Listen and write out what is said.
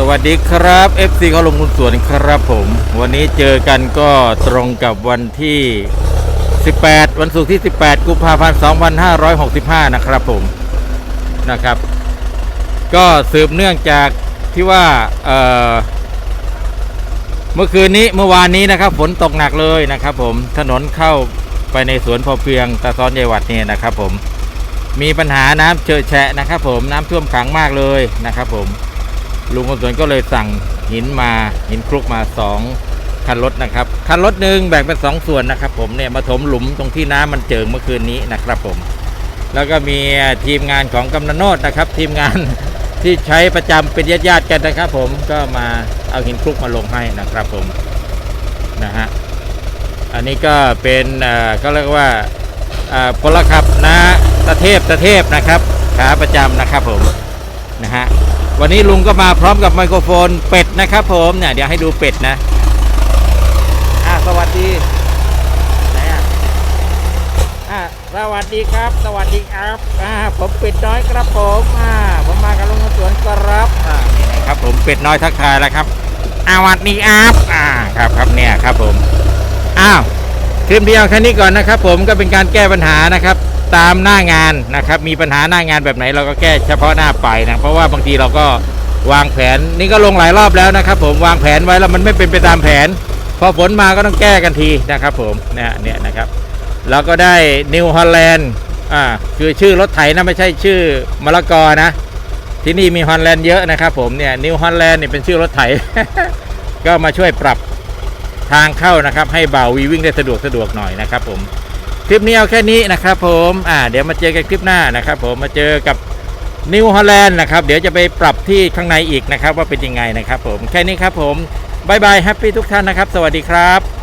สวัสดีครับ FC เขาลงทุนสวนครับผม วันนี้เจอกันก็ตรงกับวันที่ 18 วันศุกร์ที่ 18 กุมภาพันธ์ 2565 นะครับผมนะครับ ก็สืบเนื่องจากที่ว่าเเมื่อคืนนี้เมื่อวานนี้นะครับ ฝนตกหนักเลยนะครับ ผมถนนเข้าไปในสวนพอเพียงตะซอนใหญ่วัดเนี่ยนะครับ ผมมีปัญหาน้ำเจอะแฉะนะครับ ผมน้ำท่วมขังมากเลยนะครับ ผม ลุงคนสวนก็เลยสั่งหินมาหินคลุกมาสองคันรถนะครับคันรถหนึ่งแบ่งเป็นสองส่วนนะครับ ผมเนี่ยมาถมหลุมตรงที่น้ำมันเจิงเมื่อคืนนี้นะครับผม แล้วก็มีทีมงานของกำนันโนดนะครับ ทีมงานที่ใช้ประจำเป็นญาติๆกันนะครับ ผมก็มาเอาหินคลุกมาลงให้นะครับผมนะฮะอันนี้ก็เป็นเอ่อก็เรียกว่าพลขับนะตะเทพตะเทพนะครับ ขาประจำนะครับผมนะฮะ วันนี้ลุงก็มาพร้อมกับไมโครโฟนเป็ดนะครับผมเนี่ยเดี๋ยวให้ดูเป็ดนะอ่าสวัสดีไหนอะอ่าสวัสดีครับ สวัสดีครับอ่าผมเป็ดน้อยครับผมอ่าผมมากับลุงสวนครับอ่านี่นะครับผมเป็ดน้อยทักทายแล้วครับอาวัสดีครับอ่าครับครับเนี่ยครับผมอ้าวคลิปเดียวแค่นี้ก่อนนะครับ ผมก็เป็นการแก้ปัญหานะครับ ตามหน้างานนะครับ มีปัญหาหน้างานแบบไหนเราก็แก้เฉพาะหน้าไปนะเพราะว่าบางทีเราก็วางแผนนี่ก็ลงหลายรอบแล้วนะครับ ผมวางแผนไว้แล้วมันไม่เป็นไปตามแผน พอฝนมาก็ต้องแก้กันทีนะครับ ผมเนี่ยเนี่ยนะครับเราก็ได้นิวฮอลแลนด์อ่าคือชื่อรถไถนะไม่ใช่ชื่อมะละกอนะ ที่นี่มีฮอลแลนด์เยอะนะครับ ผมเนี่ยนิวฮอลแลนด์เนี่ยเป็นชื่อรถไถ ก็มาช่วยปรับทางเข้านะครับ ให้เบาวีวิ่งได้สะดวกสะดวกหน่อยนะครับ ผม คลิปนี้เอาแค่นี้นะครับผมอ่าเดี๋ยวมาเจอกันคลิปหน้านะครับผมมาเจอกับนิวฮอลแลนด์นะครับเดี๋ยวจะไปปรับที่ข้างในอีกนะครับว่าเป็นยังไงนะครับผมแค่นี้ครับผมบายบายแฮปปี้ทุกท่านนะครับ สวัสดีครับ